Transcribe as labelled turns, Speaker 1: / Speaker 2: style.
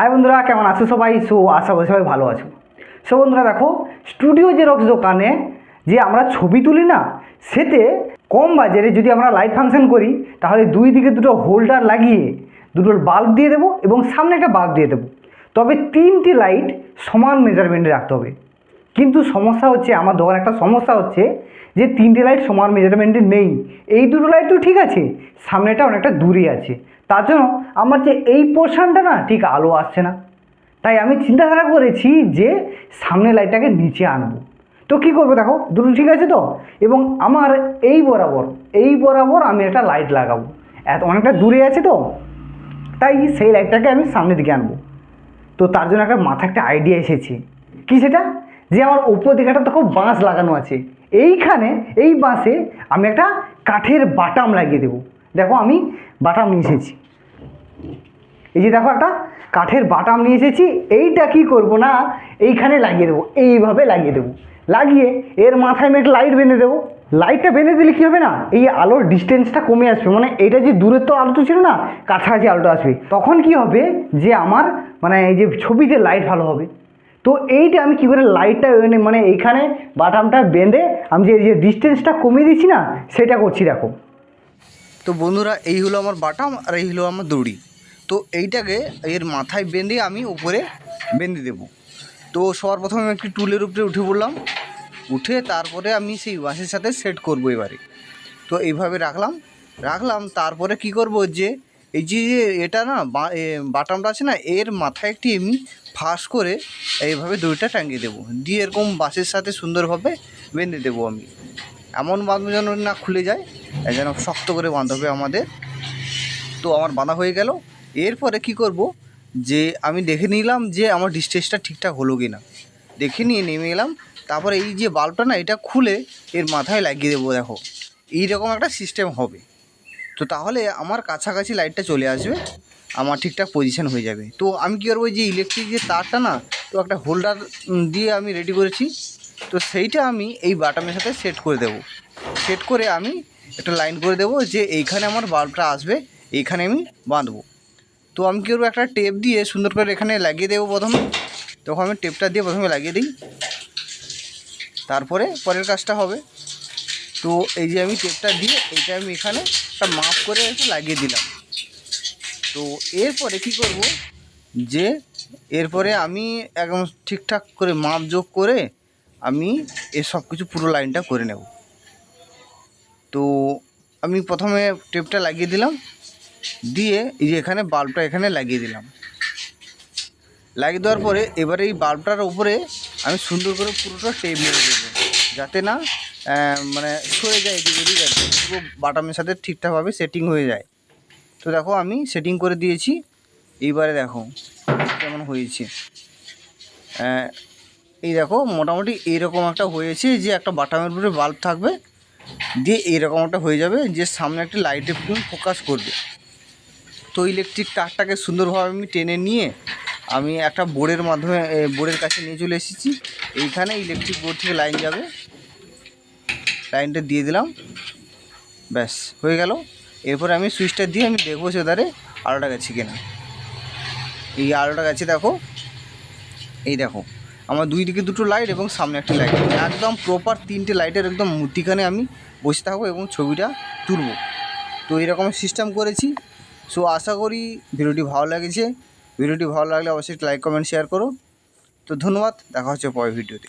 Speaker 1: High বন্ধুরা, কেমন আছো সবাই? সো, আশা করি সবাই ভালো আছো। সো বন্ধুরা, দেখো স্টুডিও জেরক্স দোকানে যে আমরা ছবি তুলি না, সেতে কম বাজারে যদি আমরা লাইট ফাংশন করি, তাহলে দুই দিকে দুটো হোল্ডার লাগিয়ে দুটো বাল্ব দিয়ে দেবো এবং সামনে একটা বাল্ব দিয়ে দেবো। তবে তিনটি লাইট সমান মেজারমেন্টে রাখতে হবে। কিন্তু সমস্যা হচ্ছে, আমার দোকানে একটা সমস্যা হচ্ছে যে তিনটে লাইট সমান মেজারমেন্টে নেই। এই দুটো লাইট তো ঠিক আছে, সামনেটা অনেকটা দূরে আছে। তার জন্য আমার যে এই পোর্শনটা না ঠিক আলো আসছে না। তাই আমি চিন্তাধারা করেছি যে সামনে লাইটটাকে নিচে আনব। তো কী করব দেখো, দুটো ঠিক আছে তো? এবং আমার এই বরাবর এই বরাবর আমি একটা লাইট লাগাবো। এত অনেকটা দূরে আছে তো? তাই সেই লাইটটাকে আমি সামনের দিকে আনব। তো তার জন্য একটা মাথায় একটা আইডিয়া এসেছে। কি সেটা? যে আমার উপর দিকে একটা দেখো বাঁশ লাগানো আছে। এইখানে, এই বাঁশে আমি একটা কাঠের বাটাম লাগিয়ে দেবো। দেখো আমি বাটাম নিয়ে এসেছি। এই যে দেখো একটা কাঠের বাটাম নিয়ে এসেছি, এইটা কি করব না, এইখানে লাগিয়ে দেবো, এইভাবে লাগিয়ে দেবো। লাগিয়ে এর মাথায় একটা লাইট বেঁধে দেবো। লাইটটা বেঁধে দিলে কী হবে না, এই আলোর ডিস্টেন্সটা কমে আসবে। মানে এটা যে দূরের তো আলোটা ছিল না, কাছাকাছি আলোটা আসবে। তখন কি হবে যে আমার মানে এই যে ছবিতে লাইট ভালো হবে। তো এইটা আমি কি করে লাইটটা মানে এইখানে বাটামটা বেঁধে, আমি যে এই যে ডিস্টেন্সটা কমিয়ে দিচ্ছি না, সেটা করছি দেখো।
Speaker 2: তো বন্ধুরা, এই হলো আমার বাটাম আর এই হলো আমার দড়ি। তো এইটাকে এর মাথায় বেঁধে আমি উপরে বেঁধে দেব। তো সবার প্রথমে আমি একটি টুলের উপরে উঠে পড়লাম। উঠে তারপরে আমি সেই বাঁশের সাথে সেট করব এবারে। তো এইভাবে রাখলাম। রাখলাম, তারপরে কি করব যে, এই যে এটা না বাটামটা আছে না, এর মাথায় একটি এমনি ফাঁস করে এইভাবে দড়িটা টাঙিয়ে দেবো। দিয়ে এরকম বাঁশের সাথে সুন্দরভাবে বেঁধে দেবো আমি। এমন বাঁধবো যেন না খুলে যায়। যেন শক্ত করে বাঁধতে হবে আমাদের। তো আমার বাঁধা হয়ে গেল। এরপরে কি করব যে আমি দেখে নিলাম যে আমার ডিস্টেন্সটা ঠিকঠাক হলো কি না দেখে নিয়ে নেমে এলাম। তারপরে এই যে বাল্বটা না, এটা খুলে এর মাথায় লাগিয়ে দেবো, দেখো। এইরকম একটা সিস্টেম হবে। তো তাহলে আমার কাছাকাছি লাইটটা চলে আসবে। আমার ঠিকঠাক পজিশন হয়ে যাবে। তো আমি কী করব যে ইলেকট্রিক যে তারটা না, তো একটা হোল্ডার দিয়ে আমি রেডি করেছি। তো সেইটা আমি এই বাটামের সাথে সেট করে দেবো। সেট করে আমি একটা লাইন করে দেবো যে এইখানে আমার বাল্বটা আসবে, এইখানে আমি বাঁধবো। তো আমি কী করব, একটা টেপ দিয়ে সুন্দর করে এখানে লাগিয়ে দেবো প্রথমে। তখন আমি টেপটা দিয়ে প্রথমে লাগিয়ে দিই। তারপরে পরের কাজটা হবে। তো এই যে আমি টেপটা দিয়ে এইটা আমি এখানে একটা মাপ করে লাগিয়ে দিলাম। তো এরপরে কি করব, যে এরপরে আমি একদম ঠিকঠাক করে মাপ যোগ করে আমি এ সব কিছু পুরো লাইনটা করে নেব। তো আমি প্রথমে টেপটা লাগিয়ে দিলাম। দিয়ে এই যে এখানে বাল্বটা এখানে লাগিয়ে দিলাম। লাগিয়ে দেওয়ার পরে এবারে এই বাল্বটার উপরে আমি সুন্দর করে পুরোটা টেপ মেরে দেবো। যাতে না মানে সরে যায় এদিক ওদিক আর পুরো বাটামের সাথে ঠিকঠাকভাবে সেটিং হয়ে যায়। তো দেখো আমি সেটিং করে দিয়েছি। এইবারে দেখো কেমন হয়েছে। এই দেখো মোটামুটি এইরকম একটা হয়েছে যে একটা বাটামের উপরে বাল্ব থাকবে। দিয়ে এইরকম একটা হয়ে যাবে যে সামনে একটা লাইটের লাইটে ফোকাস করবে। তো ইলেকট্রিক তারটাকে সুন্দরভাবে আমি টেনে নিয়ে আমি একটা বোর্ডের মাধ্যমে বোর্ডের কাছে নিয়ে চলে এসেছি। এইখানে ইলেকট্রিক বোর্ড থেকে লাইন যাবে। লাইনটা দিয়ে দিলাম। ব্যাস, হয়ে গেল। এরপরে আমি সুইচটা দিয়ে আমি দেখব সে ধারে আলোটা গেছে কিনা। এই আলোটা গেছে দেখো। এই দেখো। আমার দুই দিকে দুটো লাইট এবং সামনে একটি লাইট একদম প্রপার তিনটে লাইটের একদম মূর্তিখানে আমি বসে থাকব এবং ছবিটা তুলব। তো এরকম সিস্টেম করেছি। সো আশা করি ভিডিওটি ভালো লেগেছে। ভিডিওটি ভালো লাগলে অবশ্যই লাইক কমেন্ট শেয়ার করো। তো ধন্যবাদ। দেখা হচ্ছে পরের ভিডিওতে।